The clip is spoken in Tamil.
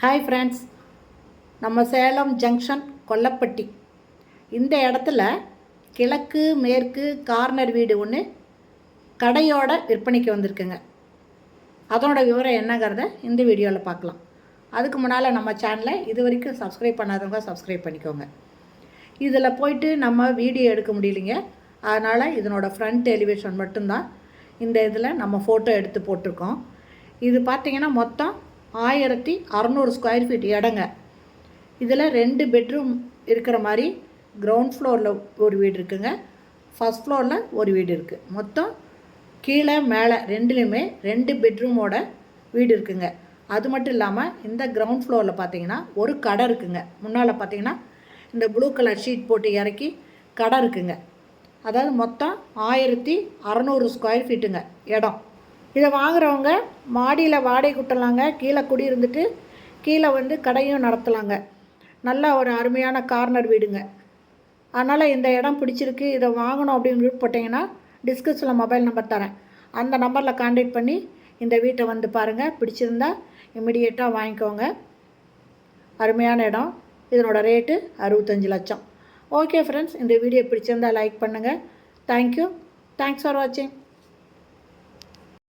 ஹாய் ஃப்ரெண்ட்ஸ் நம்ம சேலம் ஜங்ஷன் கொல்லப்பட்டி. இந்த இடத்துல கிழக்கு மேற்கு கார்னர் வீடு ஒன்று கடையோட விற்பனைக்கு வந்திருக்குங்க. அதனோட விவரம் என்னங்கிறத இந்த வீடியோவில் பார்க்கலாம். அதுக்கு முன்னால் நம்ம சேனலை இது வரைக்கும் சப்ஸ்கிரைப் பண்ணாதவங்க சப்ஸ்கிரைப் பண்ணிக்கோங்க. இதில் போயிட்டு நம்ம வீடியோ எடுக்க முடியலைங்க. அதனால் இதனோட ஃப்ரண்ட் எலிவேஷன் மட்டும்தான். இந்த இதில் நம்ம ஃபோட்டோ எடுத்து போட்டிருக்கோம். இது பார்த்திங்கன்னா மொத்தம் ஆயிரத்தி அறநூறு ஸ்கொயர் ஃபீட் இடங்க இதில் ரெண்டு பெட்ரூம் இருக்கிற மாதிரி கிரவுண்ட் ஃப்ளோரில் ஒரு வீடு இருக்குங்க. ஃபஸ்ட் ஃப்ளோரில் ஒரு வீடு இருக்குது மொத்தம் கீழே மேலே ரெண்டுலேயுமே ரெண்டு பெட்ரூமோட வீடு இருக்குங்க. அது மட்டும் இல்லாமல் இந்த கிரவுண்ட் ஃப்ளோரில் பார்த்தீங்கன்னா ஒரு கடை இருக்குங்க. முன்னால் பார்த்தீங்கன்னா இந்த ப்ளூ கலர் ஷீட் போட்டு இறக்கி கடை இருக்குங்க. அதாவது மொத்தம் ஆயிரத்தி அறநூறு ஸ்கொயர் ஃபீட்டுங்க இடம். இதை வாங்குறவங்க மாடியில் வாடகை விட்டலாங்க கீழே குடி இருந்துட்டு கீழே வந்து கடையும் நடத்தலாங்க. நல்ல ஒரு அருமையான கார்னர் வீடுங்க. அதனால் இந்த இடம் பிடிச்சிருக்கு. இதை வாங்கணும் அப்படின்னு விருப்பப்பட்டீங்கன்னா டிஸ்கிரிப்ஷனில் மொபைல் நம்பர் தரேன். அந்த நம்பரில் காண்டக்ட் பண்ணி இந்த வீட்டை வந்து பாருங்கள் பிடிச்சிருந்தா இம்மிடியேட்டாக வாங்கிக்கோங்க. அருமையான இடம். இதனோட ரேட்டு அறுபத்தஞ்சு லட்சம். ஓகே ஃப்ரெண்ட்ஸ் இந்த வீடியோ பிடிச்சிருந்தா லைக் பண்ணுங்கள் தேங்க்யூ தேங்க்ஸ் ஃபார் வாட்சிங்